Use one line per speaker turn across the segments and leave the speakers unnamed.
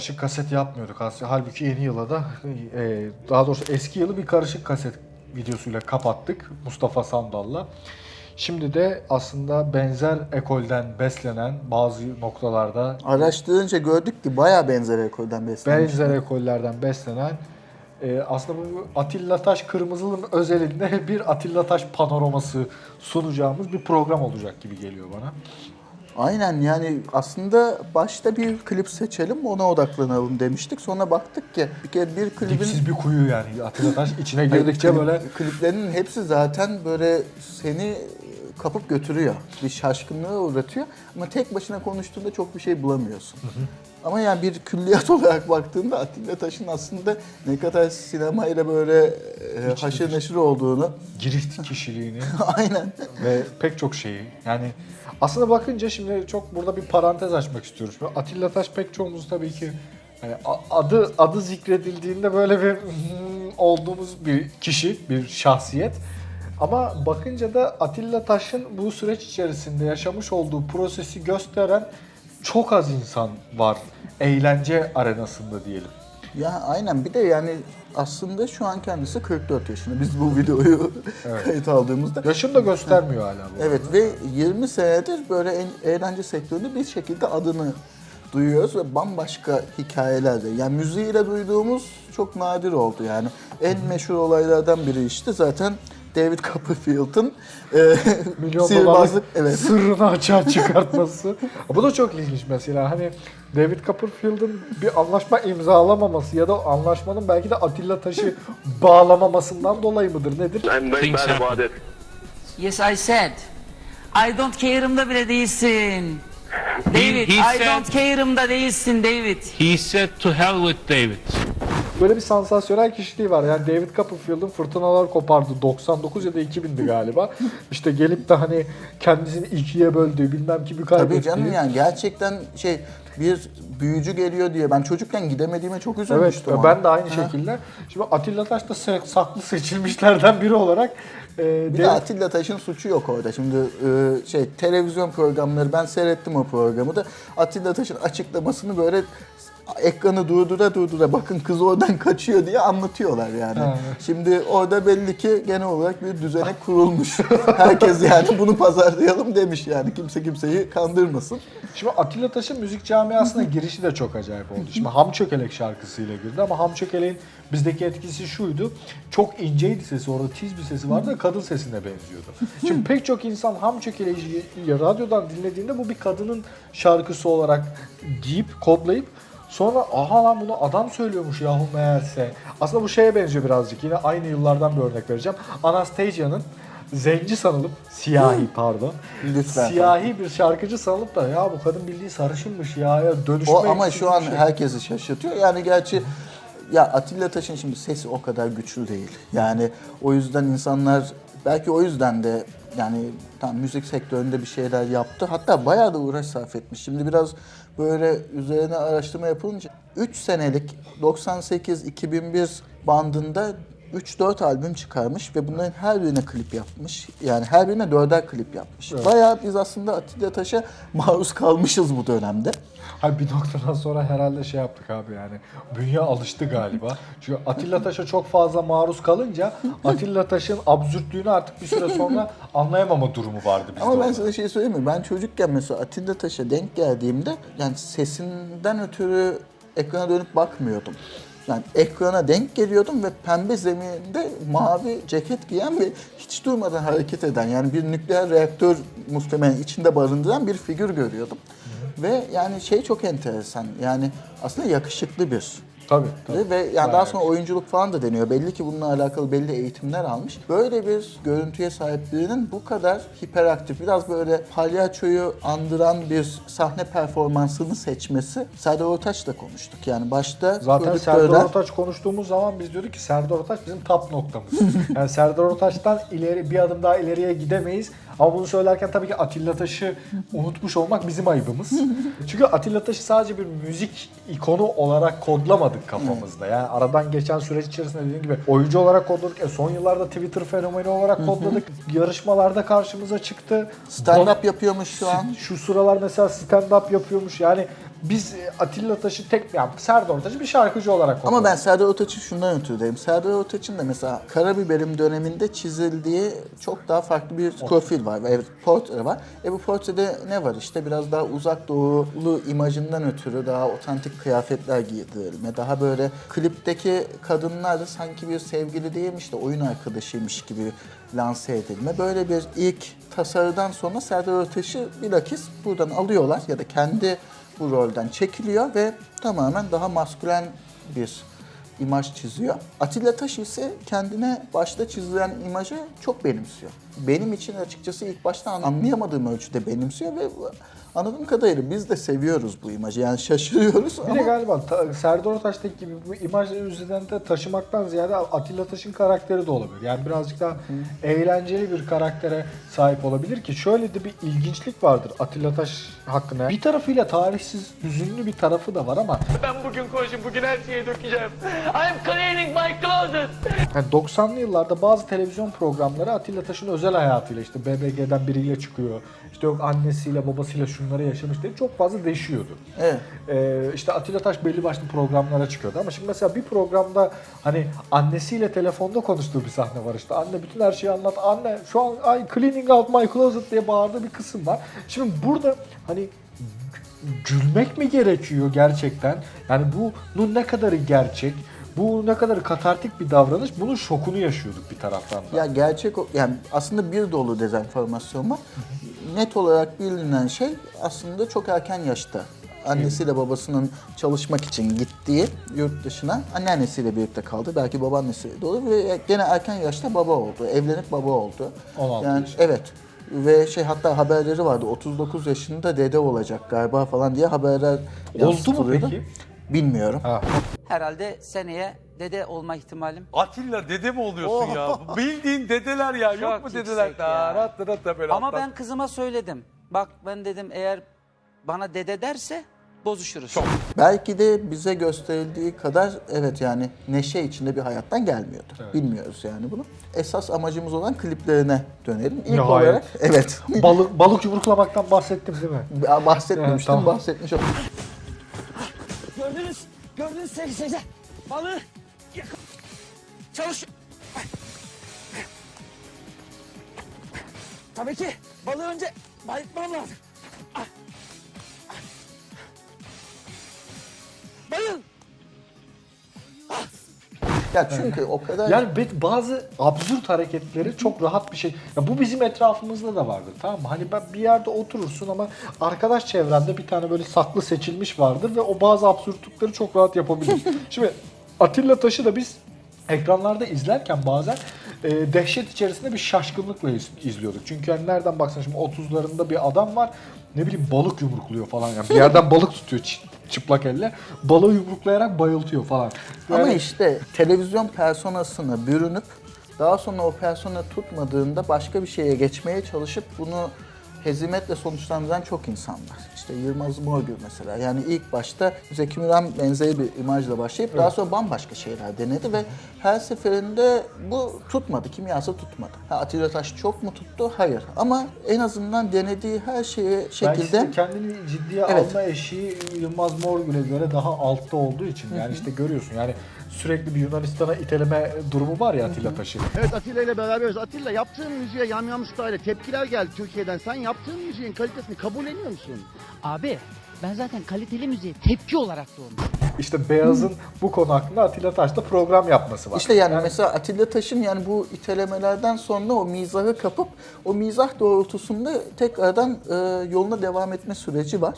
Karışık kaset yapmıyorduk aslında. Halbuki yeni yıla da e, daha doğrusu eski yılı bir karışık kaset videosuyla kapattık Mustafa Sandal'la. Şimdi de aslında benzer ekolden beslenen bazı noktalarda
Araştırınca gördük ki bayağı benzer ekolden beslenmiş.
benzer ekollerden beslenen e, aslında bu Atilla Taş Kırmızılı'nın özelinde bir Atilla Taş panoraması sunacağımız bir program olacak gibi geliyor bana.
Aynen yani aslında başta bir klip seçelim ona odaklanalım demiştik. Sonra baktık ki bir kere bir klibin
Dipsiz bir kuyu yani Atilla Taş içine girdikçe
klip-
böyle
kliplerinin hepsi zaten böyle seni kapıp götürüyor. Bir şaşkınlığa uğratıyor. Ama tek başına konuştuğunda çok bir şey bulamıyorsun. Ama yani bir külliyat olarak baktığında Atilla Taş'ın aslında ne kadar sinemayla böyle e, haşır neşir olduğunu
girift kişiliğini
aynen
ve pek çok şeyi yani aslında bakınca şimdi çok burada bir parantez açmak istiyoruz. Böyle Atilla Taş pek çoğumuz tabii ki hani adı adı zikredildiğinde böyle bir olduğumuz bir kişi, bir şahsiyet. Ama bakınca da Atilla Taş'ın bu süreç içerisinde yaşamış olduğu prosesi gösteren çok az insan var eğlence arenasında diyelim.
Ya aynen bir de yani aslında şu an kendisi 44 yaşında. Biz bu videoyu kayıt aldığımızda.
Yaşını da göstermiyor hala bu.
Evet ve 20 senedir böyle en- eğlence sektöründe bir şekilde adını duyuyoruz ve bambaşka hikayelerde. Yani müziğiyle duyduğumuz çok nadir oldu yani. En meşhur olaylardan biri işte zaten David Copperfield'ın e,
milyon
sihirbazlık
dolarlık
evet.
sırrını açığa çıkartması. Bu da çok ilginç mesela. Hani David Copperfield'ın bir anlaşma imzalamaması ya da o anlaşmanın belki de Atilla Taş'ı bağlamamasından dolayı mıdır nedir?
I'm very
Things
bad about
happen.
it.
Yes, I said. I don't care'ımda bile değilsin. David,
he
I
said-
don't care'ımda değilsin David.
He said to hell with David.
Böyle bir sansasyonel kişiliği var. Yani David Copperfield'ın fırtınalar kopardı. 99 ya da 2000'di galiba. İşte gelip de hani kendisini ikiye böldüğü bilmem kimi kaybettiği.
Tabii canım yani gerçekten şey bir büyücü geliyor diye ben çocukken gidemediğime çok
Evet,
üzülmüştüm. ona.
ben de aynı
Ha.
şekilde. Şimdi Atilla Taş da saklı seçilmişlerden biri olarak e,
Bir de Atilla Taş'ın suçu yok orada. Şimdi e, şey televizyon programları ben seyrettim o programı da Atilla Taş'ın açıklamasını böyle ekranı durdura durdura bakın kız oradan kaçıyor diye anlatıyorlar yani.
Ha.
Şimdi orada belli ki genel olarak bir düzenek kurulmuş. Herkes yani bunu pazarlayalım demiş yani. Kimse kimseyi kandırmasın.
Şimdi Atilla Taş'ın müzik camiasına girişi de çok acayip oldu. Şimdi Ham Çökelek şarkısıyla girdi ama Ham Çökelek'in bizdeki etkisi şuydu. Çok inceydi sesi, orada tiz bir sesi vardı kadın sesine benziyordu. Şimdi pek çok insan Ham Çökelek'i radyodan dinlediğinde bu bir kadının şarkısı olarak giyip, kodlayıp Sonra aha lan bunu adam söylüyormuş yahu meğerse. Aslında bu şeye benziyor birazcık. Yine aynı yıllardan bir örnek vereceğim. Anastasia'nın zenci sanılıp, siyahi pardon.
Lütfen.
Siyahi bir şarkıcı sanılıp da ya bu kadın bildiği sarışınmış ya, ya dönüşme
O ama şu an
şey.
herkesi şaşırtıyor. Yani gerçi ya Atilla Taş'ın şimdi sesi o kadar güçlü değil. Yani o yüzden insanlar belki o yüzden de yani tam müzik sektöründe bir şeyler yaptı. Hatta bayağı da uğraş sarf etmiş. Şimdi biraz böyle üzerine araştırma yapılınca 3 senelik 98-2001 bandında 3-4 albüm çıkarmış ve bunların her birine klip yapmış. Yani her birine dörder klip yapmış. Bayağı biz aslında Atilla Taş'a maruz kalmışız bu dönemde.
Hayır bir noktadan sonra herhalde şey yaptık abi yani. Bünye alıştı galiba. Çünkü Atilla Taş'a çok fazla maruz kalınca Atilla Taş'ın absürtlüğünü artık bir süre sonra anlayamama durumu vardı bizde.
Ama ben sana şey söyleyeyim mi? Ben çocukken mesela Atilla Taş'a denk geldiğimde yani sesinden ötürü ekrana dönüp bakmıyordum. Yani ekrana denk geliyordum ve pembe zeminde mavi ceket giyen ve hiç durmadan hareket eden yani bir nükleer reaktör muhtemelen içinde barındıran bir figür görüyordum. Ve yani şey çok enteresan yani aslında yakışıklı bir
Tabii tabii.
ve yani
Bayağı
daha sonra oyunculuk falan da deniyor. Belli ki bununla alakalı belli eğitimler almış. Böyle bir görüntüye sahip birinin bu kadar hiperaktif, biraz böyle palyaçoyu andıran bir sahne performansını seçmesi Serdar Ortaç'la konuştuk. Yani başta
Zaten
prodüktörler-
Serdar Ortaç konuştuğumuz zaman biz diyorduk ki Serdar Ortaç bizim tap noktamız. yani Serdar Ortaç'tan ileri bir adım daha ileriye gidemeyiz. Ama bunu söylerken tabii ki Atilla Taş'ı unutmuş olmak bizim ayıbımız. Çünkü Atilla Taş'ı sadece bir müzik ikonu olarak kodlamadık kafamızda. Yani aradan geçen süreç içerisinde dediğim gibi oyuncu olarak kodladık. E son yıllarda Twitter fenomeni olarak kodladık. Yarışmalarda karşımıza çıktı.
stand-up yapıyormuş şu an.
Şu sıralar mesela stand-up yapıyormuş. Yani biz e, Atilla Taş'ı tek yani Serdar Ortaç'ı bir şarkıcı olarak
Ama ben Serdar Ortaç'ı şundan ötürü derim. Serdar Ortaç'ın da mesela Karabiberim döneminde çizildiği çok daha farklı bir profil var. Evet, portre var. E bu portrede ne var işte biraz daha uzak doğulu imajından ötürü daha otantik kıyafetler giydirilme. Daha böyle klipteki kadınlar da sanki bir sevgili değilmiş de oyun arkadaşıymış gibi lanse edilme. Böyle bir ilk tasarıdan sonra Serdar Ortaç'ı bilakis buradan alıyorlar ya da kendi bu rolden çekiliyor ve tamamen daha maskülen bir imaj çiziyor. Atilla Taş ise kendine başta çizilen imajı çok benimsiyor. Benim için açıkçası ilk başta anlayamadığım ölçüde benimsiyor ve anladığım kadarıyla biz de seviyoruz bu imajı. Yani şaşırıyoruz
Bir
ama
de galiba ta- Serdar Ortaç'taki gibi bu imaj üzerinden de taşımaktan ziyade Atilla Taş'ın karakteri de olabilir. Yani birazcık daha eğlenceli bir karaktere sahip olabilir ki şöyle de bir ilginçlik vardır Atilla Taş hakkında. Bir tarafıyla tarihsiz, hüzünlü bir tarafı da var ama
Ben bugün konuşayım, bugün her şeyi dökeceğim. I'm cleaning my closet.
yani 90'lı yıllarda bazı televizyon programları Atilla Taş'ın özel hayatıyla işte BBG'den biriyle çıkıyor. İşte yok annesiyle babasıyla şunları yaşamış diye çok fazla deşiyordu.
evet.
Ee, işte Atilla Taş belli başlı programlara çıkıyordu ama şimdi mesela bir programda hani annesiyle telefonda konuştuğu bir sahne var işte anne bütün her şeyi anlat anne şu an ay cleaning out my closet diye bağırdığı bir kısım var. Şimdi burada hani gü- gülmek mi gerekiyor gerçekten? Yani bunun ne kadarı gerçek? Bu ne kadar katartik bir davranış? Bunun şokunu yaşıyorduk bir taraftan da.
Ya gerçek o- yani aslında bir dolu dezenformasyon var. Net olarak bilinen şey aslında çok erken yaşta annesiyle babasının çalışmak için gittiği yurt dışına anneannesiyle birlikte kaldı. Belki babaannesiyle de olur ve gene erken yaşta baba oldu. Evlenip baba oldu.
16
yani
yaşında.
evet. Ve şey hatta haberleri vardı 39 yaşında dede olacak galiba falan diye haberler
Oldu mu
yansıtılıyordu.
peki?
Bilmiyorum.
Ha.
Herhalde seneye dede olma ihtimalim
Atilla dede mi oluyorsun ya? Bildiğin dedeler ya. Yok
Çok
mu dedeler?
yüksek ya.
Rahat rahat da böyle
Ama
alttan.
ben kızıma söyledim. Bak ben dedim eğer bana dede derse bozuşuruz.
Belki de bize gösterildiği kadar evet yani neşe içinde bir hayattan gelmiyordu. Bilmiyoruz yani bunu. Esas amacımız olan kliplerine dönelim. İlk
Nihayet.
olarak evet
Balık, balık yumruklamaktan bahsettim değil mi?
bahsetmemiştim
Evet, tamam.
bahsetmiş oldum.
Gördünüz, sevgili seyirciler. Balığı yakın. Çalış. Tabii ki balığı önce bayıltmam lazım. Ah. Ah.
Ya çünkü o kadar
Yani be- bazı absürt hareketleri çok rahat bir şey. Ya bu bizim etrafımızda da vardır tamam mı? Hani ben bir yerde oturursun ama arkadaş çevrende bir tane böyle saklı seçilmiş vardır ve o bazı absürtlükleri çok rahat yapabilir. Şimdi Atilla Taş'ı da biz ekranlarda izlerken bazen e, dehşet içerisinde bir şaşkınlıkla iz- izliyorduk. Çünkü yani nereden baksan şimdi 30'larında bir adam var ne bileyim balık yumrukluyor falan yani bir yerden balık tutuyor çıplak elle balığı yumruklayarak bayıltıyor falan.
ama
Yani-
işte televizyon personasına bürünüp daha sonra o persona tutmadığında başka bir şeye geçmeye çalışıp bunu hezimetle sonuçlandıran çok insan var. İşte Yılmaz Morgül mesela. Yani ilk başta Zeki Müren benzeri bir imajla başlayıp daha sonra bambaşka şeyler denedi ve her seferinde bu tutmadı. Kimyası tutmadı. Ha, Atilla Taş çok mu tuttu? Hayır. Ama en azından denediği her şeye
Belki
şekilde
de kendini ciddiye
Evet.
alma eşiği Yılmaz Morgül'e göre daha altta olduğu için yani işte görüyorsun yani sürekli bir Yunanistan'a iteleme durumu var ya Atilla Taş'ın.
Evet Atilla ile beraberiz. Atilla yaptığın müziğe Yamyam Style tepkiler geldi Türkiye'den. Sen yaptığın müziğin kalitesini kabul ediyor musun?
Abi ben zaten kaliteli müziğe tepki olarak doğmuşum.
İşte Beyaz'ın bu konu hakkında Atilla Taş'ta program yapması var.
İşte yani, mesela Atilla Taş'ın yani bu itelemelerden sonra o mizahı kapıp o mizah doğrultusunda tekrardan e, yoluna devam etme süreci var.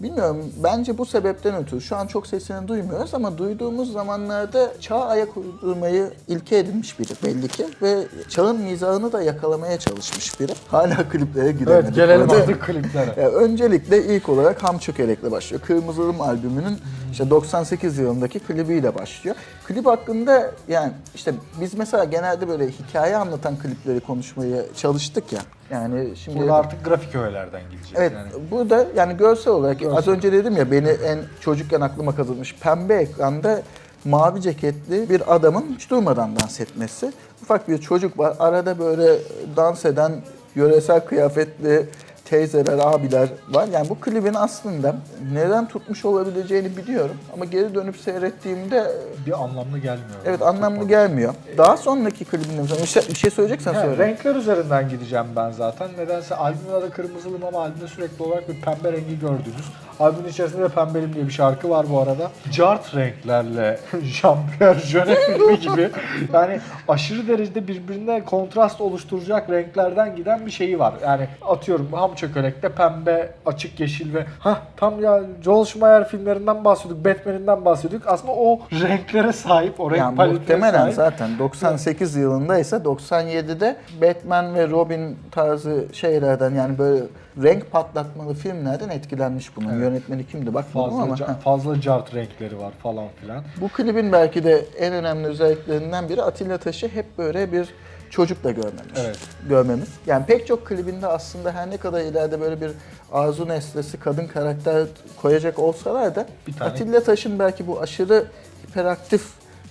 Bilmiyorum bence bu sebepten ötürü şu an çok sesini duymuyoruz ama duyduğumuz zamanlarda çağa ayak uydurmayı ilke edinmiş biri belli ki ve çağın mizahını da yakalamaya çalışmış biri. Hala kliplere gidemedik.
evet gelelim
bu arada.
artık kliplere.
Ya öncelikle ilk olarak Ham Çökelek'le başlıyor. Kırmızılım albümünün işte 98 yılındaki klibiyle başlıyor. Klip hakkında yani işte biz mesela genelde böyle hikaye anlatan klipleri konuşmaya çalıştık ya. Yani şimdi
Burada artık grafik öğelerden gideceğiz.
Evet,
Yani.
burada yani görsel olarak az önce dedim ya beni en çocukken aklıma kazınmış pembe ekranda mavi ceketli bir adamın hiç durmadan dans etmesi. Ufak bir çocuk var arada böyle dans eden yöresel kıyafetli teyzeler, abiler var. Yani bu klibin aslında neden tutmuş olabileceğini biliyorum. Ama geri dönüp seyrettiğimde
Bir anlamlı gelmiyor.
evet anlamlı gelmiyor. Daha sonraki klibinde mesela bir şey, bir şey söyleyeceksen
Ha,
söyle.
renkler üzerinden gideceğim ben zaten. Nedense albümün adı Kırmızılım ama albümde sürekli olarak bir pembe rengi gördünüz. Albümün içerisinde de Pembelim diye bir şarkı var bu arada. Cart renklerle Jean-Pierre Jeunet filmi gibi yani aşırı derecede birbirine kontrast oluşturacak renklerden giden bir şeyi var. Yani atıyorum Ham Çökelek'te pembe, açık yeşil ve ha tam ya Joel Schumacher filmlerinden bahsediyorduk, Batman'inden bahsediyorduk. Aslında o renklere sahip, o renk
Yani
paletine
muhtemelen
sahip.
zaten 98 yılındaysa 97'de Batman ve Robin tarzı şeylerden yani böyle renk patlatmalı filmlerden etkilenmiş bunun.
Evet.
Yönetmeni kimdi bakmadım
Fazla,
ama.
ca- fazla cart renkleri var falan filan.
Bu klibin belki de en önemli özelliklerinden biri Atilla Taş'ı hep böyle bir çocukla görmemiz.
Evet.
Görmemiz. Yani pek çok klibinde aslında her ne kadar ileride böyle bir arzu nesnesi kadın karakter koyacak olsalar da
Bir tane-
Atilla Taş'ın belki bu aşırı hiperaktif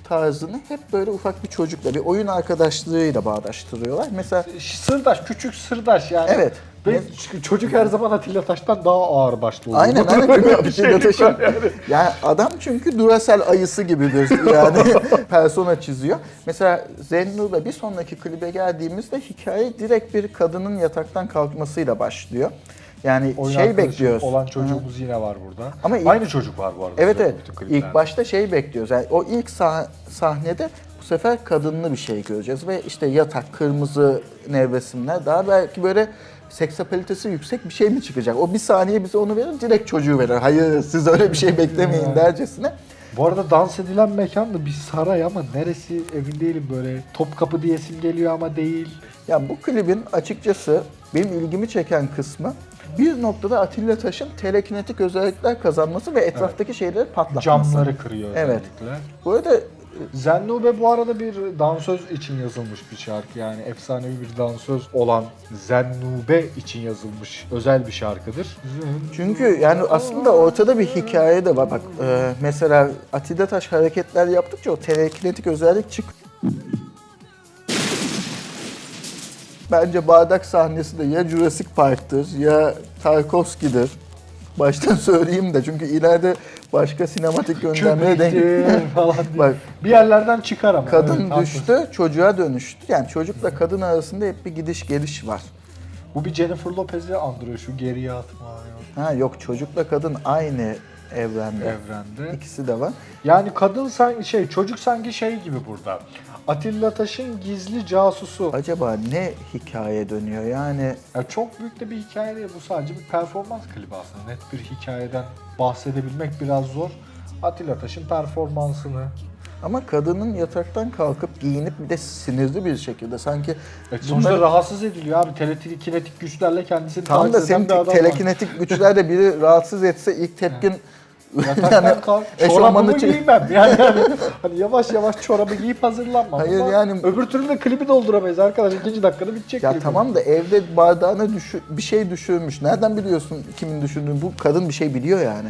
tarzını hep böyle ufak bir çocukla, bir oyun arkadaşlığıyla bağdaştırıyorlar. Mesela
Sırdaş, küçük sırdaş yani.
Evet.
Ve çocuk her zaman Atilla Taş'tan daha ağır başlı olur.
Aynen aynen çünkü
bir şey
Taş'ın
yani.
adam çünkü Duracell ayısı gibidir yani persona çiziyor. Mesela Zennur'da bir sonraki klibe geldiğimizde hikaye direkt bir kadının yataktan kalkmasıyla başlıyor. Yani
Oyun
şey
arkadaşı
bekliyoruz.
olan çocuğumuz yine var burada.
Ama ilk-
Aynı çocuk var bu arada.
Evet evet.
bütün kliplerde.
İlk başta şey bekliyoruz. Yani o ilk sah- sahnede bu sefer kadınlı bir şey göreceğiz ve işte yatak, kırmızı nevresimler daha belki böyle seksapalitesi yüksek bir şey mi çıkacak? O bir saniye bize onu verir, direkt çocuğu verir. Hayır siz öyle bir şey beklemeyin dercesine.
Bu arada dans edilen mekan da bir saray ama neresi emin değilim böyle. Topkapı diyesim geliyor ama değil.
Ya bu klibin açıkçası benim ilgimi çeken kısmı bir noktada Atilla Taş'ın telekinetik özellikler kazanması ve etraftaki şeyleri patlatması.
Camları kırıyor
Evet.
özellikle.
Bu arada
Zennube bu arada bir dansöz için yazılmış bir şarkı yani efsanevi bir dansöz olan Zennube için yazılmış özel bir şarkıdır.
Çünkü yani aslında ortada bir hikaye de var. Bak e, mesela Atilla Taş hareketler yaptıkça o telekinetik özellik çık. Bence bardak sahnesi de ya Jurassic Park'tır ya Tarkovski'dir. Baştan söyleyeyim de çünkü ileride başka sinematik göndermeye denk...
Falan.
Bak
Bir yerlerden çıkar ama.
kadın
Evet, haklısın.
düştü, çocuğa dönüştü. Yani çocukla kadın arasında hep bir gidiş geliş var.
Bu bir Jennifer Lopez'i andırıyor şu geriye atma
Ha yok çocukla kadın aynı evrende.
evrende.
İkisi de var.
Yani kadın sanki şey, çocuk sanki şey gibi burada. Atilla Taş'ın gizli casusu.
Acaba ne hikaye dönüyor yani?
Ya çok büyük de bir hikaye değil. Bu sadece bir performans klibi aslında. Net bir hikayeden bahsedebilmek biraz zor. Atilla Taş'ın performansını.
Ama kadının yataktan kalkıp giyinip bir de sinirli bir şekilde sanki
Evet, sonuçta
bunları-
rahatsız ediliyor abi. Telekinetik güçlerle kendisini
tam da senin telekinetik güçlerle biri rahatsız etse ilk tepkin
Yataktan kalk, çorabımı
çek-
giymem. Yani, yani hani yavaş yavaş çorabı giyip hazırlanmam.
Hayır
Ama
yani-
Öbür türlü de klibi dolduramayız arkadaş. İkinci dakikada bitecek
Ya tamam da evde bardağına düşü- bir şey düşürmüş. Nereden biliyorsun kimin düşürdüğünü? Bu kadın bir şey biliyor yani.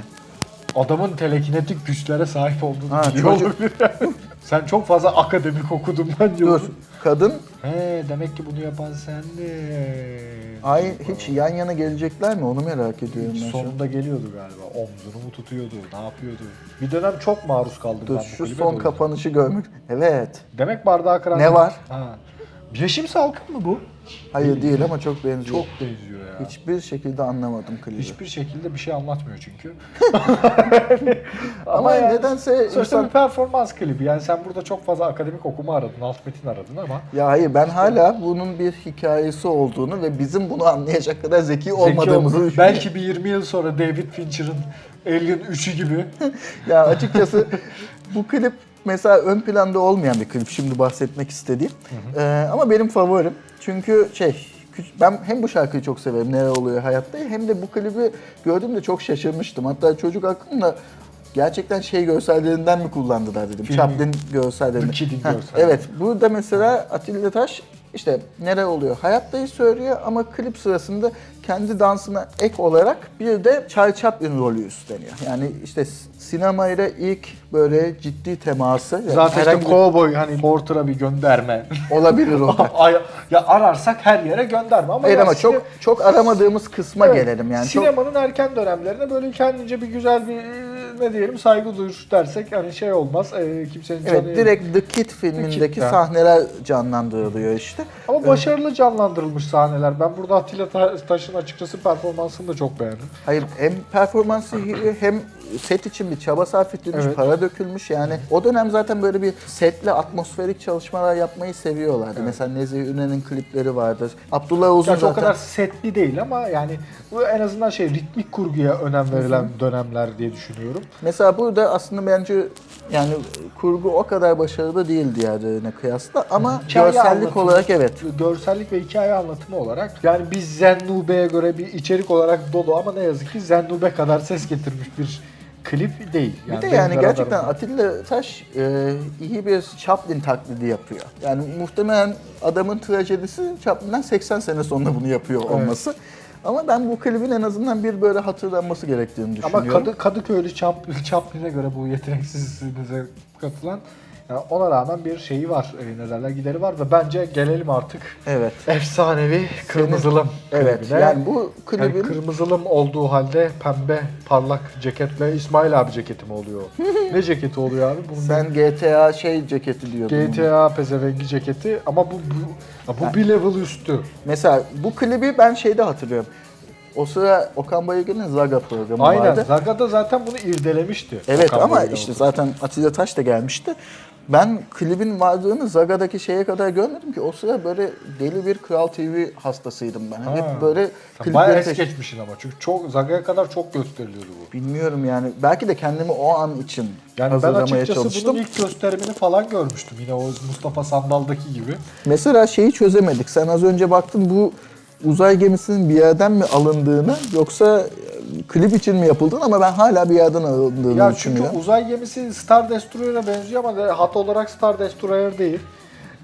Adamın telekinetik güçlere sahip olduğunu
Ha,
biliyor
çocuk-
olabilir. Sen çok fazla akademik okudun ben
Dur. Kadın
He demek ki bunu yapan sendin.
ay hiç yan yana gelecekler mi? Onu merak ediyorum ben şu an.
Sonunda geliyordu galiba. Omzunu mu tutuyordu? Ne yapıyordu? Bir dönem çok maruz kaldım
Dur
ben bu
şu
klibe
son
de o
kapanışı görmek. Evet.
Demek bardağı kıran...
Ne var?
Ha. Yeşim salkım mı bu?
Hayır değil ama çok benziyor.
Çok benziyor ya.
Hiçbir şekilde anlamadım klibi.
Hiçbir şekilde bir şey anlatmıyor çünkü.
Ama
yani
nedense
Sonuçta
insan...
bir performans klibi. Yani sen burada çok fazla akademik okuma aradın, alt metin aradın ama
Ya hayır ben hala bunun bir hikayesi olduğunu ve bizim bunu anlayacak kadar zeki,
zeki
olmadığımızı
ol-
düşünüyorum.
Belki bir 20 yıl sonra David Fincher'ın Alien 3'ü gibi.
Ya açıkçası bu klip mesela ön planda olmayan bir klip şimdi bahsetmek istediğim. Ee, ama benim favorim. Çünkü şey ben hem bu şarkıyı çok severim ne oluyor hayatta hem de bu klibi gördüğümde çok şaşırmıştım. Hatta çocuk aklımda gerçekten şey görsellerinden mi kullandılar dedim.
Filmi.
Chaplin
Kidd'in
Heh,
görselleri.
Evet burada mesela Atilla Taş işte nere oluyor hayattayı söylüyor ama klip sırasında kendi dansına ek olarak bir de Charlie Chaplin rolü üstleniyor. Yani işte sinemayla ilk böyle ciddi teması. yani
Zaten işte
herhangi
cowboy hani Porter'a bir gönderme.
olabilir o.
Ya ararsak her yere gönderme ama ya
ama çok çok aramadığımız kısma
Evet,
gelelim yani. Çok,
Sinemanın erken dönemlerine böyle kendince bir güzel bir ne diyelim saygı duyur dersek hani şey olmaz. E, kimsenin canı
evet direkt The Kid filmindeki
yani.
sahneler canlandırılıyor işte.
Ama başarılı canlandırılmış sahneler. Ben burada Atilla Ta- Taş'ın açıkçası performansını da çok beğendim.
Hayır hem performansı iyi, hem set için bir çaba sarf edilmiş,
Evet.
para dökülmüş yani. O dönem zaten böyle bir setle atmosferik çalışmalar yapmayı seviyorlardı. Mesela Nezih Ünen'in klipleri vardır. Abdullah Uzun
Gerçi o
zaten...
kadar setli değil ama yani bu en azından şey ritmik kurguya önem verilen dönemler diye düşünüyorum.
Mesela burada aslında bence yani kurgu o kadar başarılı değil diğerlerine kıyasla ama
Hikaye
görsellik
anlatımı,
olarak evet.
Görsellik ve hikaye anlatımı olarak yani biz Zennube'ye göre bir içerik olarak dolu ama ne yazık ki Zennube kadar ses getirmiş bir klip değil.
Bir de yani gerçekten. Atilla Taş e, iyi bir Chaplin taklidi yapıyor. Yani muhtemelen adamın trajedisi Chaplin'den 80 sene sonra bunu yapıyor olması. Ama ben bu klibin en azından bir böyle hatırlanması gerektiğini
Ama
düşünüyorum.
Kadı, Kadıköylü Çap- Chaplin'e göre bu yeteneksizliğinize katılan yani ona rağmen bir şeyi var, e, ne derler gideri var ve bence gelelim artık
Evet.
efsanevi Kırmızılım
Evet.
klibine.
Yani bu klibin
Yani kırmızılım olduğu halde pembe parlak ceketle İsmail abi ceketi mi oluyor? ne ceketi oluyor abi? Bunun
sen GTA şey ceketi diyordun.
GTA pezevengi ceketi ama bu bu, bu bir level üstü.
Mesela bu klibi ben şeyde hatırlıyorum. O sıra Okan Bayülgen'in Zaga programı
Aynen.
vardı.
Zaga da zaten bunu irdelemişti.
Evet
Okan
ama
Bayülgen
işte zaten Atilla Taş da gelmişti. Ben klibin varlığını Zaga'daki şeye kadar görmedim ki o sıra böyle deli bir Kral TV hastasıydım ben.
Ha.
Hep böyle
Sen bayağı
klipleri
es geçmişsin ama çünkü çok Zaga'ya kadar çok gösteriliyordu bu.
Bilmiyorum yani. Belki de kendimi o an için
Yani ben
hazırlamaya
açıkçası
çalıştım.
bunun ilk gösterimini falan görmüştüm. Yine o Mustafa Sandal'daki gibi.
Mesela şeyi çözemedik. Sen az önce baktın bu uzay gemisinin bir yerden mi alındığını yoksa klip için mi yapıldığını ama ben hala bir yerden alındığını
Ya çünkü
düşünüyorum.
uzay gemisi Star Destroyer'e benziyor ama hat olarak Star Destroyer değil.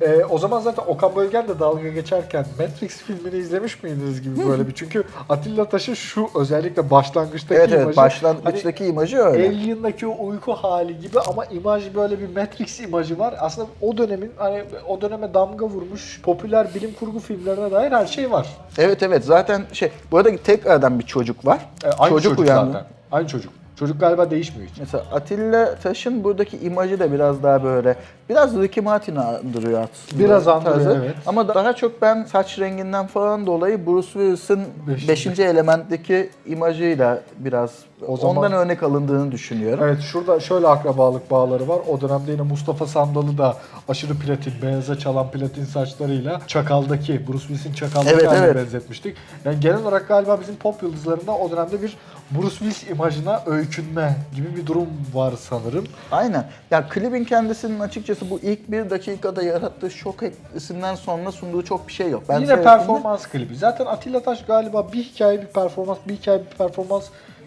Ee, o zaman zaten Okan Bölgen de dalga geçerken Matrix filmini izlemiş miydiniz gibi böyle bir. Çünkü Atilla Taş'ın şu özellikle başlangıçtaki
Evet evet
imajı,
başlangıçtaki
hani
imajı öyle.
Alien'daki o uyku hali gibi ama imaj böyle bir Matrix imajı var. Aslında o dönemin hani o döneme damga vurmuş popüler bilim kurgu filmlerine dair her şey var.
Evet evet zaten şey bu arada tekrardan bir çocuk var.
Ee, aynı çocuk,
uyandı.
zaten. Aynı çocuk. Çocuk galiba değişmiyor hiç.
Mesela Atilla Taş'ın buradaki imajı da biraz daha böyle biraz Ricky Martin'i andırıyor aslında.
Biraz andırıyor,
tarzı.
evet.
Ama daha çok ben saç renginden falan dolayı Bruce Willis'in
Beşinci.
5. elementteki imajıyla biraz
O zaman-
ondan örnek alındığını düşünüyorum.
Evet şurada şöyle akrabalık bağları var. O dönemde yine Mustafa Sandal'ı da aşırı platin, beyaza çalan platin saçlarıyla Çakal'daki, Bruce Willis'in Çakal'daki
Evet,
haline
evet.
benzetmiştik. Yani genel olarak galiba bizim pop yıldızlarında o dönemde bir Bruce Willis imajına öykünme gibi bir durum var sanırım.
Aynen. Ya klibin kendisinin açıkçası bu ilk bir dakikada yarattığı şok etkisinden sonra sunduğu çok bir şey yok. Ben
Yine
seyrettiğimde-
performans klibi. Zaten Atilla Taş galiba bir hikaye bir performans, bir hikaye bir performans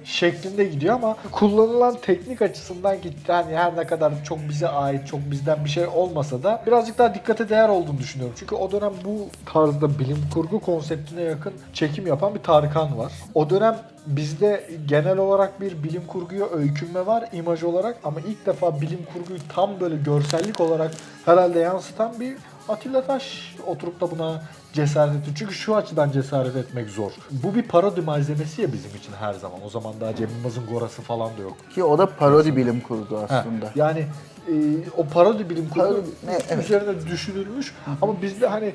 şeklinde gidiyor ama kullanılan teknik açısından gitti. Hani her ne kadar çok bize ait, çok bizden bir şey olmasa da birazcık daha dikkate değer olduğunu düşünüyorum. Çünkü o dönem bu tarzda bilim kurgu konseptine yakın çekim yapan bir Tarkan var. O dönem bizde genel olarak bir bilim kurguya öykünme var imaj olarak ama ilk defa bilim kurguyu tam böyle görsellik olarak herhalde yansıtan bir Atilla Taş oturup da buna cesaret etti. Çünkü şu açıdan cesaret etmek zor. Bu bir parodi malzemesi ya bizim için her zaman. O zaman daha Cem Yılmaz'ın gorası falan da yok.
Ki o da parodi bilim kurgu
Ha,
aslında.
Yani e, o parodi bilim kurgu
Parodi- ne, evet.
üzerine düşünülmüş ama bizde hani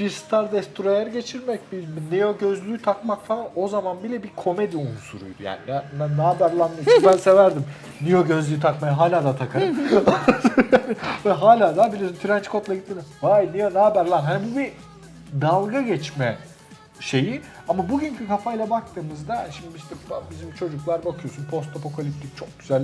bir Star Destroyer geçirmek, bir Neo gözlüğü takmak falan o zaman bile bir komedi unsuruydu. Yani ya, ne, ne haber lan? ben severdim. Neo gözlüğü takmayı hala da takarım. Ve hala da biliyorsun trench coat'la gittiğinde vay Neo ne haber lan? Hani bu bir dalga geçme şeyi ama bugünkü kafayla baktığımızda şimdi işte bizim çocuklar bakıyorsun post apokaliptik çok güzel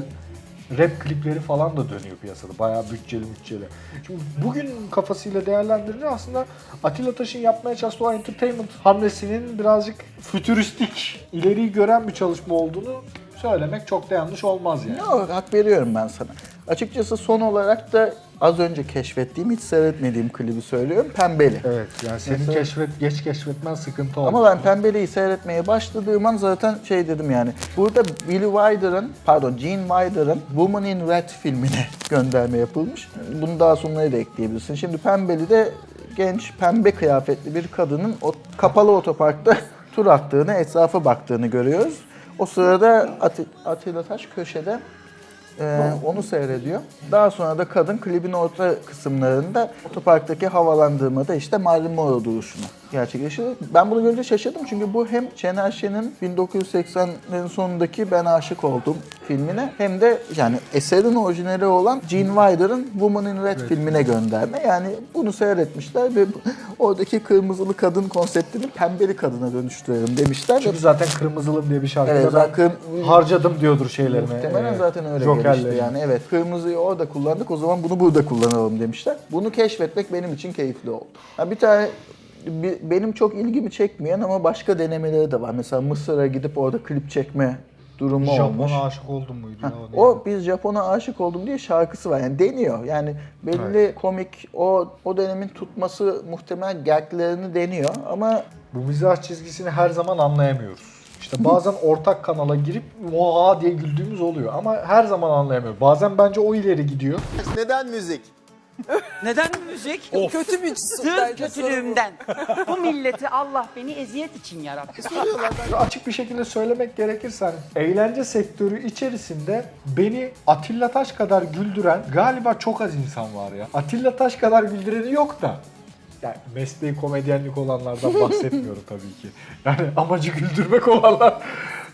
rap klipleri falan da dönüyor piyasada. Bayağı bütçeli bütçeli. Şimdi bugün kafasıyla değerlendirince aslında Atilla Taş'ın yapmaya çalıştığı o entertainment hamlesinin birazcık fütüristik, ileriyi gören bir çalışma olduğunu söylemek çok da yanlış olmaz yani.
Yok, hak veriyorum ben sana. Açıkçası son olarak da az önce keşfettiğim, hiç seyretmediğim klibi söylüyorum. Pembeli.
Evet yani senin
Mesela-
keşfet geç keşfetmen sıkıntı oldu.
Ama ben Pembeli'yi seyretmeye başladığım an zaten şey dedim yani. Burada Billy Wilder'ın, pardon Gene Wilder'ın Woman in Red filmine gönderme yapılmış. Bunu daha sonraya da ekleyebilirsin. Şimdi Pembeli'de genç pembe kıyafetli bir kadının o kapalı otoparkta tur attığını, etrafa baktığını görüyoruz. O sırada Ati- Atilla Taş köşede ee, onu seyrediyor. Daha sonra da kadın klibin orta kısımlarında otoparktaki havalandırmada işte Marilyn Monroe duruşunu gerçekleştiriyor. Ben bunu görünce şaşırdım çünkü bu hem Şener Şen'in 1980'lerin sonundaki Ben Aşık Oldum filmine hem de yani eserin orijinali olan Gene Wilder'ın Woman in Red filmine gönderme. Yani bunu seyretmişler ve oradaki kırmızılı kadın konseptini pembeli kadına dönüştürelim demişler.
Çünkü zaten Kırmızılım diye bir şarkıda
Evet,
ben
zaten-
harcadım diyordur şeylerine.
Muhtemelen
e,
zaten öyle
jokerlerini.
gelişti yani. Evet kırmızıyı orada kullandık o zaman bunu burada kullanalım demişler. Bunu keşfetmek benim için keyifli oldu. Ha, bir tane benim çok ilgimi çekmeyen ama başka denemeleri de var. Mesela Mısır'a gidip orada klip çekme durumu olmuş.
Japon'a aşık oldum muydu?
Ha,
ya?
o biz Japon'a aşık oldum diye şarkısı var. Yani deniyor. Yani belli komik o o dönemin tutması muhtemel gerklerini deniyor ama
Bu mizah çizgisini her zaman anlayamıyoruz. İşte bazen ortak kanala girip oha diye güldüğümüz oluyor ama her zaman anlayamıyoruz. Bazen bence o ileri gidiyor.
Neden müzik?
Neden müzik?
Kötü bir
Sır kötülüğümden. Bu milleti Allah beni eziyet için yarattı.
Açık bir şekilde söylemek gerekirse hani eğlence sektörü içerisinde beni Atilla Taş kadar güldüren galiba çok az insan var ya. Atilla Taş kadar güldüreni yok da. Yani mesleği komedyenlik olanlardan bahsetmiyorum tabii ki. Yani amacı güldürmek olanlar.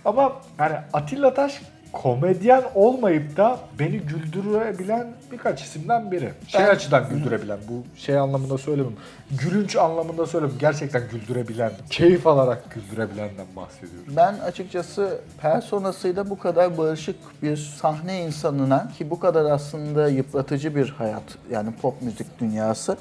Ama yani Atilla Taş komedyen olmayıp da beni güldürebilen birkaç isimden biri. Şey
Ben-
açıdan güldürebilen, bu şey anlamında söylemiyorum. Gülünç anlamında söylemiyorum. Gerçekten güldürebilen, keyif alarak güldürebilenden bahsediyorum.
Ben açıkçası personasıyla bu kadar barışık bir sahne insanına ki bu kadar aslında yıpratıcı bir hayat yani pop müzik dünyası.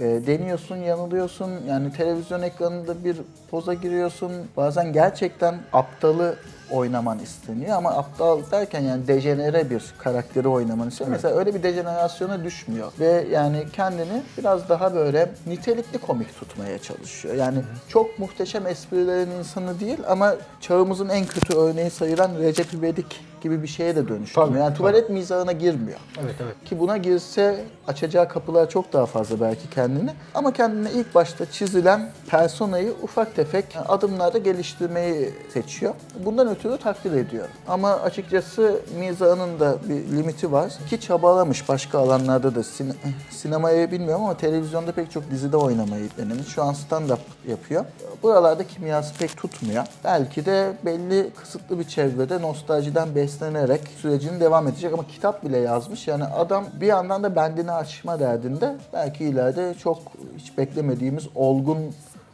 E, deniyorsun, yanılıyorsun. Yani televizyon ekranında bir poza giriyorsun. Bazen gerçekten aptalı oynaman isteniyor ama aptal derken yani dejenere bir karakteri oynaman istiyor. Mesela öyle bir dejenerasyona düşmüyor ve yani kendini biraz daha böyle nitelikli komik tutmaya çalışıyor. Yani çok muhteşem esprilerin insanı değil ama çağımızın en kötü örneği sayılan Recep İvedik gibi bir şeye de dönüştürüyor.
Tabii,
yani
tabii.
tuvalet mizahına girmiyor.
Evet evet.
Ki buna girse açacağı kapılar çok daha fazla belki kendini. Ama kendine ilk başta çizilen personayı ufak tefek adımlarda geliştirmeyi seçiyor. Bundan ötürü takdir ediyorum. Ama açıkçası mizahının da bir limiti var. Ki çabalamış başka alanlarda da. Sine- sinemayı bilmiyorum ama televizyonda pek çok dizide oynamayı denemiş. Şu an stand-up yapıyor. Buralarda kimyası pek tutmuyor. Belki de belli kısıtlı bir çevrede nostaljiden beslenerek sürecini devam edecek ama kitap bile yazmış. Yani adam bir yandan da bendini açma derdinde belki ileride çok hiç beklemediğimiz olgun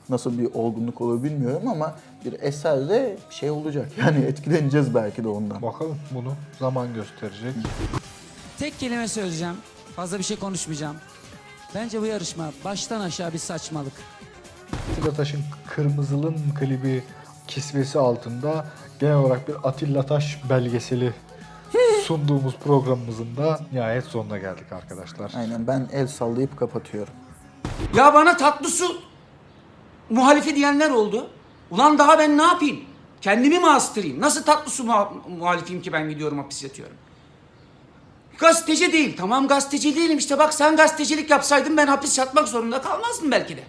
nasıl bir olgunluk olur bilmiyorum ama bir eserde şey olacak. Yani etkileneceğiz belki de ondan.
Bakalım bunu zaman gösterecek.
Tek kelime söyleyeceğim. Fazla bir şey konuşmayacağım. Bence bu yarışma baştan aşağı bir saçmalık.
Atilla Taş'ın Kırmızılın klibi kisvesi altında genel olarak bir Atilla Taş belgeseli sunduğumuz programımızın da nihayet sonuna geldik arkadaşlar.
Aynen ben el sallayıp kapatıyorum.
Ya bana tatlı su muhalifi diyenler oldu. Ulan daha ben ne yapayım? Kendimi mi astırayım? Nasıl tatlı su muha- muhalifiyim ki ben gidiyorum hapis yatıyorum? Gazeteci değil. Tamam gazeteci değilim işte bak sen gazetecilik yapsaydın ben hapis yatmak zorunda kalmazdım belki de.